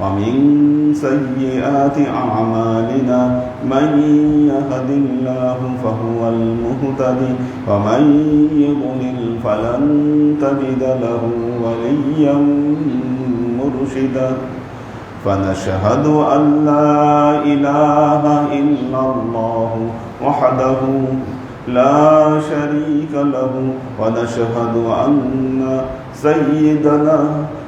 ومن سيئات أعمالنا من يهد الله فهو المهتدي ومن يضلل فلن تجد له وليا مرشدا. فنشهد أن لا إله إلا الله وحده لا شريك له ونشهد أن سيدنا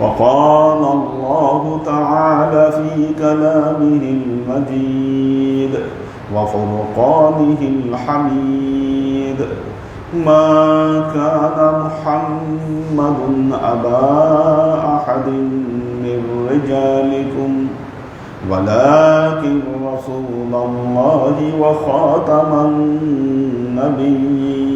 وقال الله تعالى في كلامه المجيد وفرقانه الحميد. ما كان محمد أبا أحد من رجالكم ولكن رسول الله وخاتم النبيين.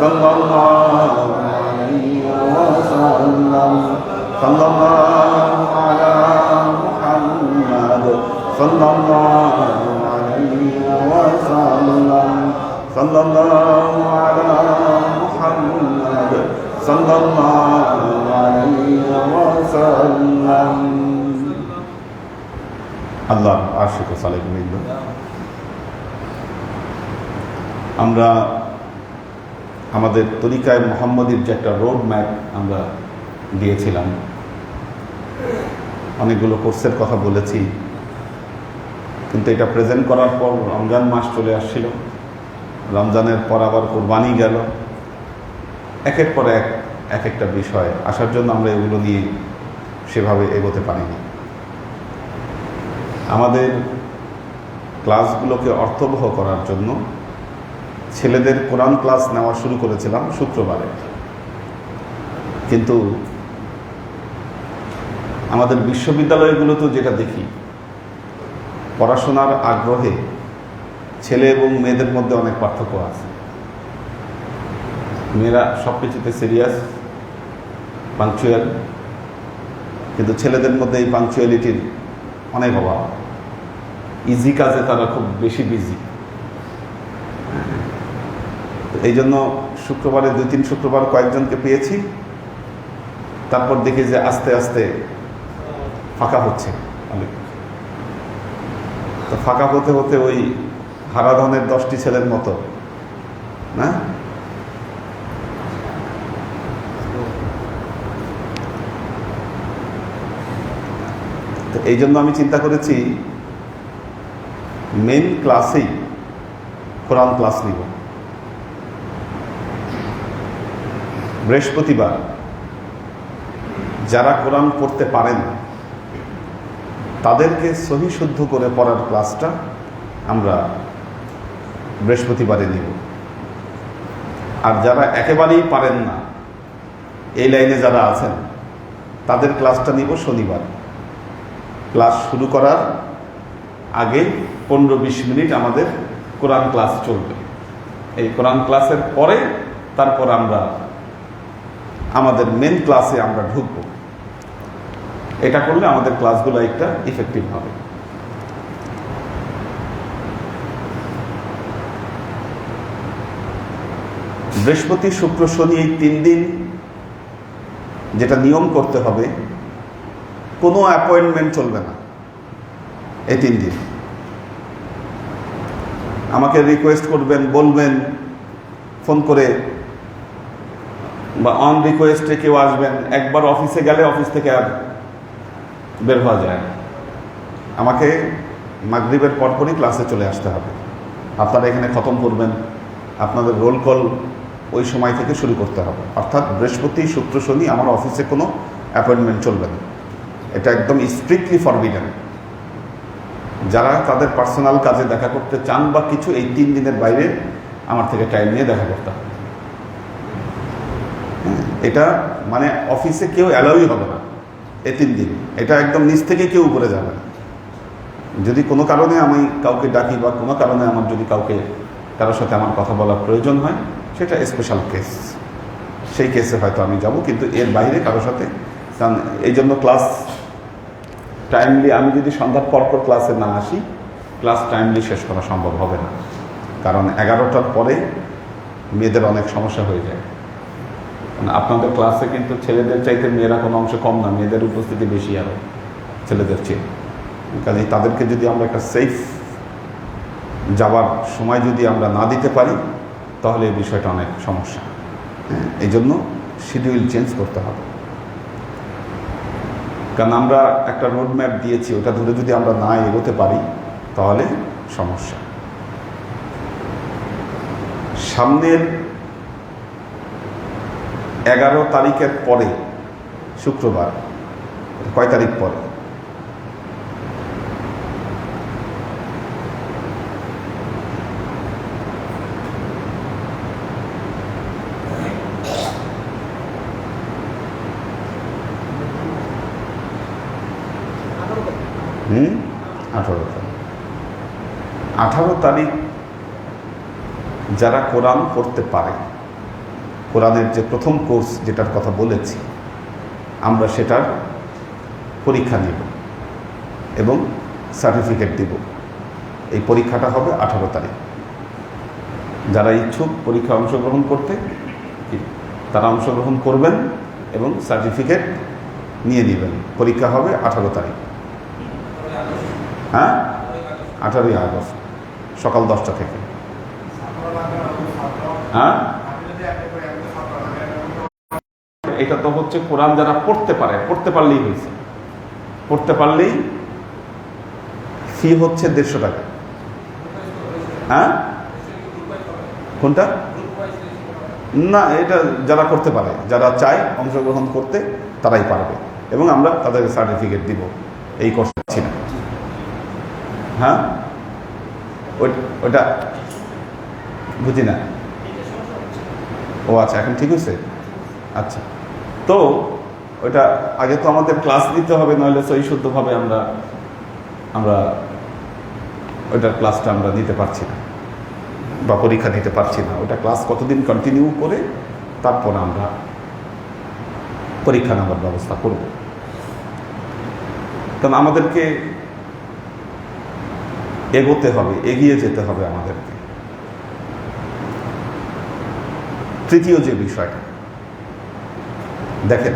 صلى الله عليه وسلم صلى الله على محمد صلى الله عليه وسلم صلى الله على محمد صلى الله عليه وسلم আল্লাহ আশিক সালাইকুম আমরা আমাদের তরিকায় মোহাম্মদীর যে একটা রোড ম্যাপ আমরা দিয়েছিলাম। অনেকগুলো কোর্সের কথা বলেছি। কিন্তু এটা প্রেজেন্ট করার পর রমজান মাস চলে আসছিল। রমজানের পর আবার কোরবানি গেল। একের পর এক এক একটা বিষয়। আসার জন্য আমরা এগুলো নিয়ে সেভাবে এগোতে পারিনি। আমাদের ক্লাসগুলোকে অর্থবহ করার জন্য ছেলেদের কোরআন ক্লাস নেওয়া শুরু করেছিলাম শুক্রবারে। কিন্তু আমাদের বিশ্ববিদ্যালয়গুলোতে যেটা দেখি, পড়াশোনার আগ্রহে ছেলে এবং মেয়েদের মধ্যে অনেক পার্থক্য আছে। মেয়েরা সব কিছুতে সিরিয়াস পাংচুয়াল কিন্তু ছেলেদের মধ্যে এই পাংচুয়ালিটির অনেক অভাব। ইজি কাজে তারা খুব বেশি বিজি এই জন্য শুক্রবারে দুই, তিন শুক্রবার কয়েকজনকে পেয়েছি। তারপর দেখি যে আস্তে আস্তে ফাঁকা হচ্ছে অনেক। তো ফাঁকা হতে হতে ওই হারাধনের দশটি ছেলের মতো, না? এই জন্য আমি চিন্তা করেছি মেন ক্লাসেই কোরআন ক্লাস নিব। বৃহস্পতিবার যারা কোরআন পড়তে পারেন, তাদেরকে সহি শুদ্ধ করে পড়ার ক্লাসটা আমরা বৃহস্পতিবারে নিব। আর যারা একেবারেই পারেন না, এই লাইনে যারা আছেন, তাদের ক্লাসটা নিব শনিবার। ক্লাস শুরু করার আগে পনেরো বিশ মিনিট আমাদের কোরআন ক্লাস চলবে। এই কোরআন ক্লাসের পরে তারপর আমরা আমাদের মেন ক্লাসে আমরা ঢুকব। এটা করলে আমাদের ক্লাসগুলো একটা ইফেক্টিভ হবে। বৃহস্পতি, শুক্র, শনি এই তিন দিন যেটা নিয়ম করতে হবে, কোনো অ্যাপয়েন্টমেন্ট চলবে না এই তিন দিন। আমাকে রিকোয়েস্ট করবেন, বলবেন ফোন করে বা অন রিকোয়েস্টে কেউ আসবেন, একবার অফিসে গেলে অফিস থেকে আর বের হওয়া যায়। আমাকে মাগরীবের পরপরই ক্লাসে চলে আসতে হবে। আপনারা এখানে খতম করবেন। আপনাদের রোল কল ওই সময় থেকে শুরু করতে হবে। অর্থাৎ বৃহস্পতি, শুক্র, শনি আমার অফিসে কোনো অ্যাপয়েন্টমেন্ট চলবে না। এটা একদম স্ট্রিক্টলি ফরবিডেন যারা তাদের পার্সোনাল কাজে দেখা করতে চান বা কিছু, এই তিন দিনের বাইরে আমার থেকে টাইম নিয়ে দেখা করতে হবে। এটা মানে অফিসে কেউ অ্যালাউই হবে না, এ তিন দিন। এটা একদম নিচ থেকে কেউ উপরে যাবে না। যদি কোনো কারণে আমি কাউকে ডাকি বা কোনো কারণে আমার যদি কাউকে, কারোর সাথে আমার কথা বলার প্রয়োজন হয়, সেটা স্পেশাল কেস সেই কেসে হয়তো আমি যাব, কিন্তু এর বাইরে কারোর সাথে, কারণ এই জন্য ক্লাস টাইমলি আমি যদি সন্ধ্যার পর পর ক্লাসে না আসি ক্লাস টাইমলি শেষ করা সম্ভব হবে না। কারণ এগারোটার পরে মেয়েদের অনেক সমস্যা হয়ে যায়। আপনাদের ক্লাসে কিন্তু ছেলেদের চাইতে মেয়েরা কোনো অংশে কম না, মেয়েদের উপস্থিতি বেশি আরও ছেলেদের চেয়ে। কাজে তাদেরকে যদি আমরা একটা সেফ যাওয়ার সময় যদি আমরা না দিতে পারি, তাহলে এই বিষয়টা অনেক সমস্যা। এই জন্য শিডিউল চেঞ্জ করতে হবে। কারণ আমরা একটা রোড ম্যাপ দিয়েছি, ওটা ধরে যদি আমরা না এগোতে পারি, তাহলে সমস্যা। সামনের এগারো তারিখের পরে, শুক্রবার, কয় তারিখ পরে? হুম? আঠারো তারিখ। আঠারো তারিখ যারা কোরআন পড়তে পারে কোরআনের যে প্রথম কোর্স যেটার কথা বলেছি, আমরা সেটার পরীক্ষা নিব এবং সার্টিফিকেট দিব। এই পরীক্ষাটা হবে আঠারো তারিখ। যারা ইচ্ছুক পরীক্ষা অংশগ্রহণ করতে তারা অংশগ্রহণ করবেন এবং সার্টিফিকেট নিয়ে নেবেন। পরীক্ষা হবে আঠারো তারিখ। হ্যাঁ? আঠারোই আগস্ট, সকাল দশটা থেকে। হ্যাঁ এটা তো হচ্ছে কোরআন যারা পড়তে পারে, পড়তে পারলেই হয়েছে। পড়তে পারলেই ফি হচ্ছে দেড়শো টাকা। হ্যাঁ? কোনটা? না, এটা যারা করতে পারে, যারা চায় অংশগ্রহণ করতে, তারাই পারবে। এবং আমরা তাদেরকে সার্টিফিকেট দিব, এই কোর্স ছিল। হ্যাঁ? ওই- ওটা বুঝি না। ও আচ্ছা এখন ঠিক হয়েছে? আচ্ছা। তো ওইটা আগে তো আমাদের ক্লাস দিতে হবে, নইলে সই শুদ্ধভাবে আমরা আমরা ওইটার ক্লাসটা আমরা নিতে পারছি না বা পরীক্ষা দিতে পারছি না। ওটা ক্লাস কতদিন কন্টিনিউ করে তারপর আমরা পরীক্ষা নেওয়ার ব্যবস্থা করব। কারণ আমাদেরকে এগোতে হবে, এগিয়ে যেতে হবে আমাদেরকে। তৃতীয় যে বিষয়টা দেখেন।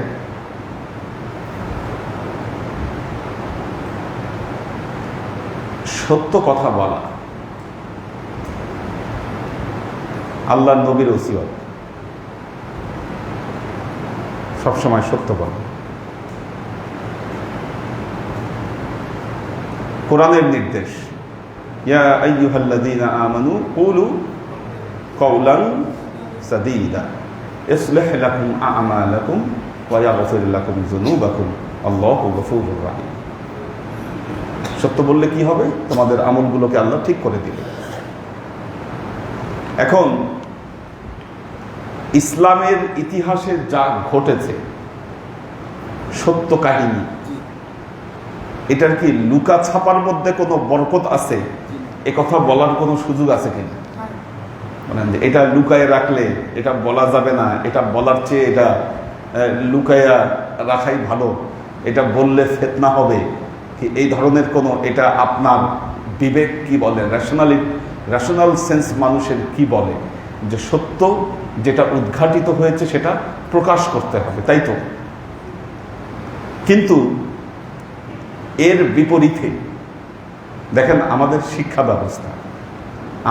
সত্য কথা বলা। আল্লাহ নবীর ওসিয়ত। সবসময় সত্য বলা। কোরআনের নির্দেশ, ইয়া আইয়ুহাল্লাযীনা আমানু কুলু কওলান সাদীদা। লাকুম আ'মালাকুম ওয়া ইয়াগফির লাকুম যুনুবাকুম আল্লাহু গফুরুর রাহিম। সত্য বললে কি হবে? তোমাদের আমলগুলোকে আল্লাহ ঠিক করে দিবে। এখন, ইসলামের ইতিহাসে যা ঘটেছে, সত্য কাহিনী, এটার কি লুকা ছাপার মধ্যে কোনো বরকত আছে? কথা বলার কোনো সুযোগ আছে কিনা? মানে এটা লুকায় রাখলে এটা বলা যাবে না, এটা বলার চেয়ে এটা লুকায়া রাখাই ভালো। এটা বললে ফেতনা হবে কি এই ধরনের কোনো, এটা আপনার বিবেক কি বলে রেশনালি রেশনাল সেন্স মানুষের কি বলে? যে সত্য যেটা উদ্ঘাটিত হয়েছে সেটা প্রকাশ করতে হবে, তাই তো? কিন্তু এর বিপরীতে, দেখেন আমাদের শিক্ষা ব্যবস্থা।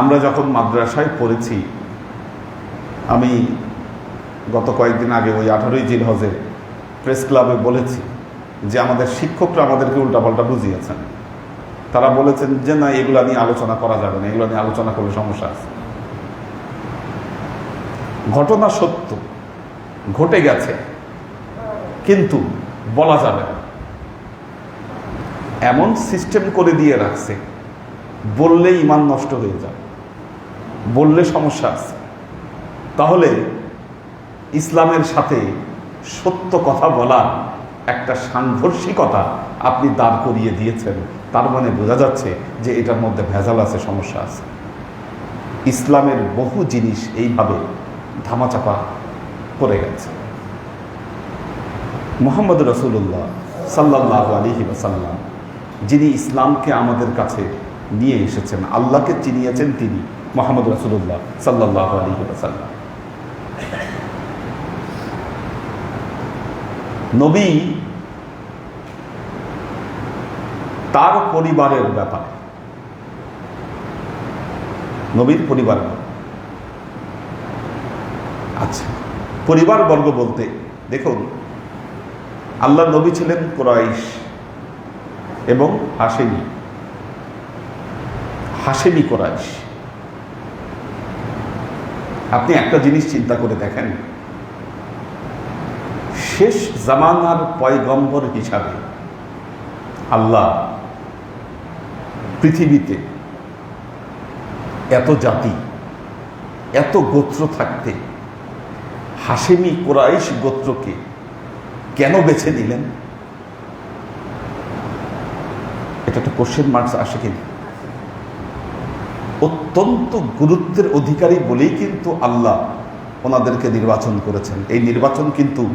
আমরা যখন মাদ্রাসায় পড়েছি, আমি গত কয়েকদিন আগে ওই আঠারোই জিল হজে প্রেস ক্লাবে বলেছি যে আমাদের শিক্ষকরা আমাদেরকে উল্টাপাল্টা বুঝিয়েছেন। তারা বলেছেন যে, না, এগুলা নিয়ে আলোচনা করা যাবে না, এগুলো নিয়ে আলোচনা করলে সমস্যা আছে। ঘটনা সত্য, ঘটে গেছে, কিন্তু বলা যাবে না। এমন সিস্টেম করে দিয়ে রাখছে বললে ইমান নষ্ট হয়ে যায়। বললে সমস্যা আছে। তাহলে ইসলামের সাথে সত্য কথা বলার একটা সাংঘর্ষিকতা আপনি দাঁড় করিয়ে দিয়েছেন। তার মানে বোঝা যাচ্ছে যে এটার মধ্যে ভেজাল আছে, সমস্যা আছে। ইসলামের বহু জিনিস এইভাবে ধামাচাপা পড়ে গেছে। মোহাম্মদ রসুল্লাহ সাল্লাহ আলহি সাল্লাম যিনি ইসলামকে আমাদের কাছে নিয়ে এসেছেন। আল্লাহকে চিনিয়েছেন তিনি, মোহাম্মদ রসুল্লাহ সাল্লাহ আলহি সাল্লাম নবী তার পরিবারের ব্যাপার, নবীর পরিবার আচ্ছা পরিবার বর্গ বলতে, দেখুন, আল্লাহ নবী ছিলেন কোরাইশ এবং হাসেমি। হাসেমি কোরাইশ। আপনি একটা জিনিস চিন্তা করে দেখেন। শেষ জামানার পয়গম্বর হিসাবে আল্লাহ পৃথিবীতে এত জাতি, এত গোত্র থাকতে হাসেমি কোরাইশ গোত্রকে কেন বেছে নিলেন? এটা একটা কোশ্চেন মার্কস আসে কিনা? অত্যন্ত গুরুত্বের অধিকারী বলেই কিন্তু আল্লাহ ওনাদেরকে নির্বাচন করেছেন। এই নির্বাচন কিন্তু,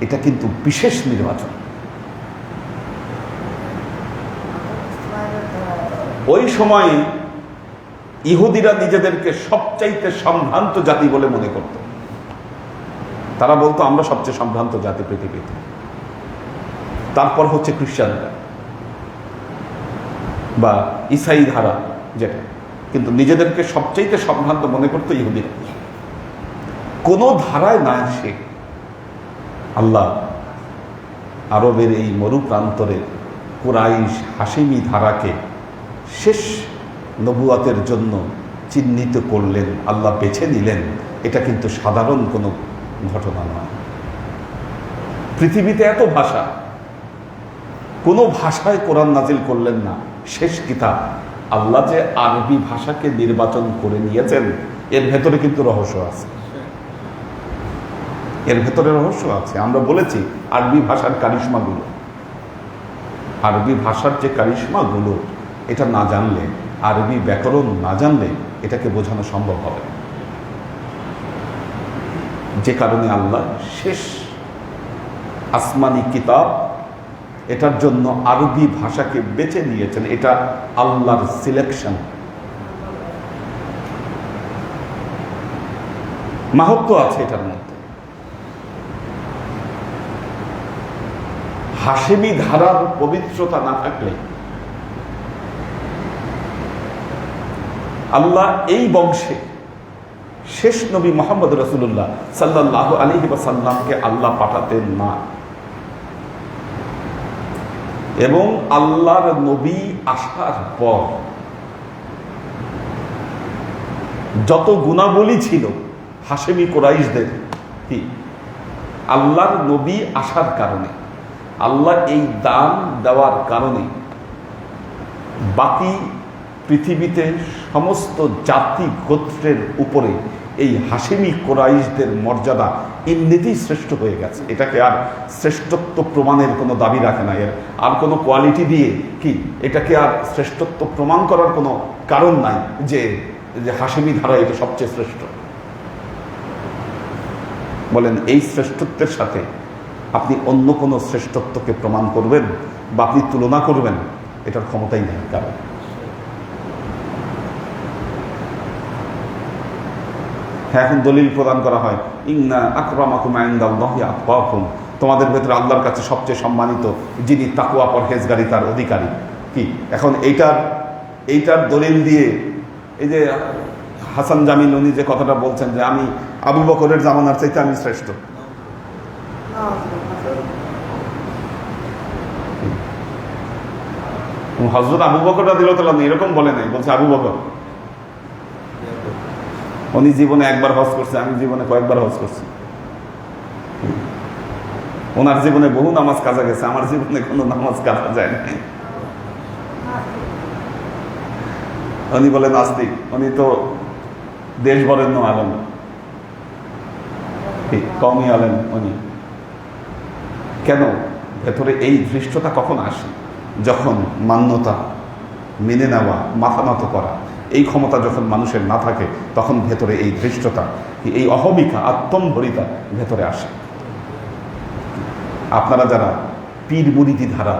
এটা কিন্তু বিশেষ নির্বাচন। ওই সময় ইহুদিরা নিজেদেরকে সবচাইতে সম্ভ্রান্ত জাতি বলে মনে করত। তারা বলতো, আমরা সবচেয়ে সম্ভ্রান্ত জাতি পৃথিবীতে। তারপর হচ্ছে খ্রিস্টানরা বা ইসাই ধারা যেটা। কিন্তু নিজেদেরকে সবচাইতে সম্ভ্রান্ত মনে করতো ইহুদিরা। কোনো ধারায় না এসে আল্লাহ আরবের এই মরু প্রান্তরে কুরাইশ হাসিমি ধারাকে শেষ নবুয়াতের জন্য চিহ্নিত করলেন, আল্লাহ বেছে নিলেন, এটা কিন্তু সাধারণ কোনো ঘটনা নয়। পৃথিবীতে এত ভাষা, কোনো ভাষায় কোরআন নাজিল করলেন না, শেষ কিতাব। আল্লাহ যে আরবি ভাষাকে নির্বাচন করে নিয়েছেন, এর ভেতরে কিন্তু রহস্য আছে। এর ভেতরে রহস্য আছে। আমরা বলেছি আরবি ভাষার কারিশ্মাগুলো। আরবি ভাষার যে কারিশ্মাগুলো, এটা না জানলে, আরবি ব্যাকরণ না জানলে এটাকে বোঝানো সম্ভব হবে যে কারণে আল্লাহ শেষ আসমানি কিতাব এটার জন্য আরবি ভাষাকে বেছে নিয়েছেন, এটা আল্লাহর সিলেকশন মাহাত্ম আছে এটার মধ্যে। হাসেমি ধারার পবিত্রতা না থাকলে আল্লাহ এই বংশে শেষ নবী মোহাম্মদ রসুল্লাহ সাল্লাহ আলী সাল্লামকে আল্লাহ পাঠাতেন না। এবং আল্লাহর নবী আসার পর যত গুণাবলী ছিল হাসেমি কোরাইশদের, কি? আল্লাহর নবী আসার কারণে, আল্লাহ এই দান দেওয়ার কারণে বাকি পৃথিবীতে সমস্ত জাতি গোত্রের উপরে এই হাসিমি কোরাইশদের মর্যাদা এমনিতেই শ্রেষ্ঠ হয়ে গেছে। এটাকে আর শ্রেষ্ঠত্ব প্রমাণের কোনো দাবি রাখে না। এর আর কোনো কোয়ালিটি দিয়ে কি? এটাকে আর শ্রেষ্ঠত্ব প্রমাণ করার কোনো কারণ নাই যে যে হাসিমি ধারা এটা সবচেয়ে শ্রেষ্ঠ। বলেন, এই শ্রেষ্ঠত্বের সাথে আপনি অন্য কোনো শ্রেষ্ঠত্বকে প্রমাণ করবেন বা আপনি তুলনা করবেন, এটার ক্ষমতাই নেই কারণ এখন দলিল প্রদান করা হয়। আকরামাকুম আইন্দাল্লাহি আতকাকুম। তোমাদের ভেতরে আল্লাহর কাছে সবচেয়ে সম্মানিত, যিনি তাকুয়া পরহেজগারিতার অধিকারী। কি? এখন এইটার এইটার দলিল দিয়ে এই যে হাসান জামিন উনি যে কথাটা বলছেন যে আমি আবু বকরের জামানার চাইতে আমি শ্রেষ্ঠ। হজরত আবু বকর দিল এরকম বলে নাই, বলছে আবু বকর। উনি জীবনে একবার হজ করছে, আমি জীবনে কয়েকবার হজ করছি। ওনার জীবনে বহু নামাজ কাজা গেছে, আমার জীবনে কোনো নামাজ কাজা যায় নাই। উনি বলেন নাস্তিক উনি তো দেশ বরেণ্য আলেন কমই আলেন উনি। কেন? ভেতরে এই ধৃষ্টতা কখন আসে? যখন মান্যতা, মেনে নেওয়া, মাথা নত করা। এই ক্ষমতা যখন মানুষের না থাকে, তখন ভেতরে এই ধৃষ্টতা, এই অহমিকা আত্মম্ভরিতা ভেতরে আসে। আপনারা যারা পীর মুরিদি ধারা,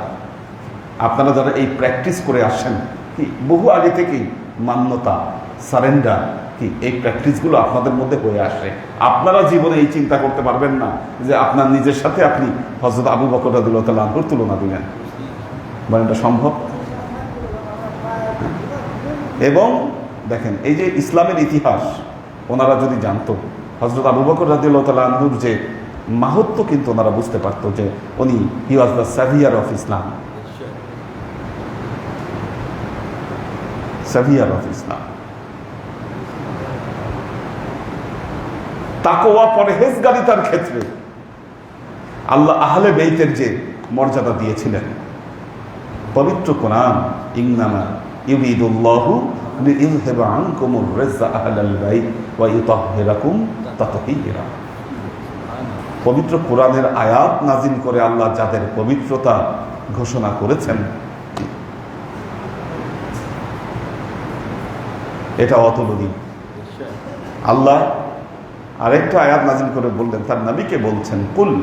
আপনারা যারা এই প্র্যাকটিস করে আসছেন, কি বহু আগে থেকেই মান্যতা, সারেন্ডার, কি এই প্র্যাকটিসগুলো আপনাদের মধ্যে হয়ে আসে। আপনারা জীবনে এই চিন্তা করতে পারবেন না যে আপনার নিজের সাথে আপনি হজরত আবু বকর রাদিল্লাহ আনহুর তুলনা দিলেন। মানে এটা সম্ভব? এবং দেখেন, এই যে ইসলামের ইতিহাস, ওনারা যদি জানতো হজরত আবু বকর আনহুর যে মাহাত্ম কিন্তু ওনারা বুঝতে পারতো যে উনি he was the saviour of Islam saviour of Islam তাকোয়া পরহেজগারিতার ক্ষেত্রে আল্লাহ আহলে বেইতের যে মর্যাদা দিয়েছিলেন, পবিত্র কোরআন ইংনামা পবিত্র কোরআনের আয়াত নাজিল করে আল্লাহ যাদের পবিত্রতা ঘোষণা করেছেন। এটা অতুলনীয়। আল্লাহ আরেকটা আয়াত নাজিল করে বললেন, তার নবীকে বলছেন, কুল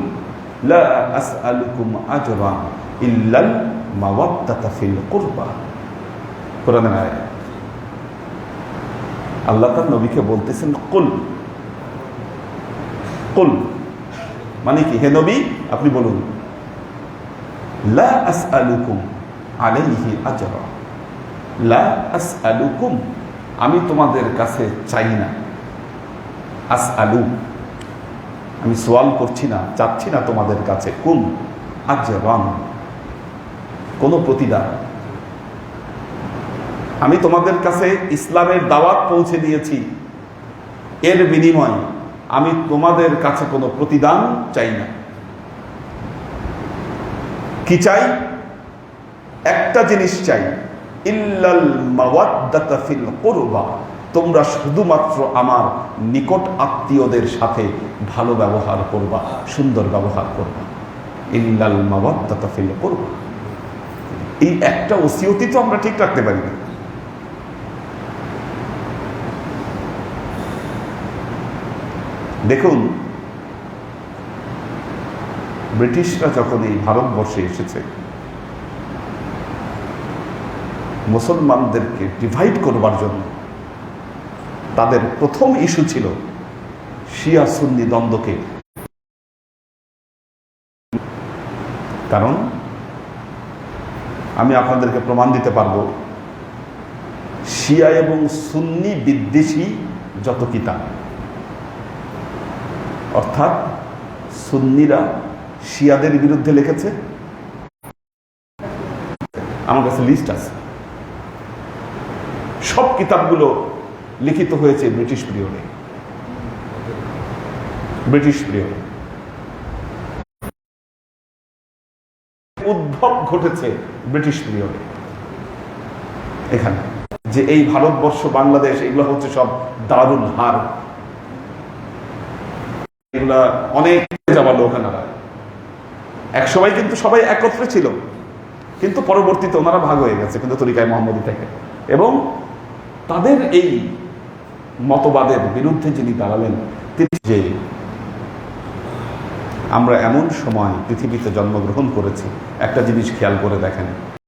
লা আসআলুকুম আজরা ইল্লাল মাওয়াদ্দাতা ফিল কুরবা। কোরআনের আয়াত আল্লাহ তার নবীকে বলতেছেন, কুল। কুল মানে কি? হে নবী, আপনি বলুন। লা আসআলুকুম আলাইহি আজরা। লা আসআলুকুম, আমি তোমাদের কাছে চাই না। আস আলু আমি সোয়াল করছি না, চাচ্ছি না তোমাদের কাছে। কুম আজ কোনো প্রতিদান। আমি তোমাদের কাছে ইসলামের দাওয়াত পৌঁছে দিয়েছি। এর বিনিময় আমি তোমাদের কাছে কোনো প্রতিদান চাই না। কি চাই? একটা জিনিস চাই। ইল্লাল মাওয়াদ্দাতা তোমরা শুধুমাত্র আমার নিকট আত্মীয়দের সাথে ভালো ব্যবহার করবা, সুন্দর ব্যবহার করবা। ইল্লাল মাওয়াদ্দাতা ফিল কুরবা। এই একটা ওসিয়তি তো আমরা ঠিক রাখতে পারি না দেখুন, ব্রিটিশরা যখন এই ভারতবর্ষে এসেছে, মুসলমানদেরকে ডিভাইড করবার জন্য তাদের প্রথম ইস্যু ছিল শিয়া সুন্নি দ্বন্দ্বকে। কারণ আমি আপনাদেরকে প্রমাণ দিতে পারব, শিয়া এবং সুন্নি বিদ্বেষী যত কিতাব অর্থাৎ সুন্নিরা শিয়াদের বিরুদ্ধে লিখেছে। আমার কাছে লিস্ট আছে। সব কিতাবগুলো লিখিত হয়েছে ব্রিটিশ পিরিয়ডে ব্রিটিশ পিরিয়ডে উদ্ভব ঘটেছে ব্রিটিশ পিরিয়ডে এখানে যে এই ভারতবর্ষ, বাংলাদেশ, এগুলো হচ্ছে সব দারুণ হার। এগুলা অনেক যাবার ওখানারা এক সময় কিন্তু সবাই একত্রে ছিল, কিন্তু পরবর্তীতে ওনারা ভাগ হয়ে গেছে, কিন্তু তরিকায় মোহাম্মদী থেকে। এবং তাদের এই মতবাদের বিরুদ্ধে যিনি দাঁড়ালেন, তিনি যে আমরা এমন সময় পৃথিবীতে জন্মগ্রহণ করেছি, একটা জিনিস খেয়াল করে দেখেন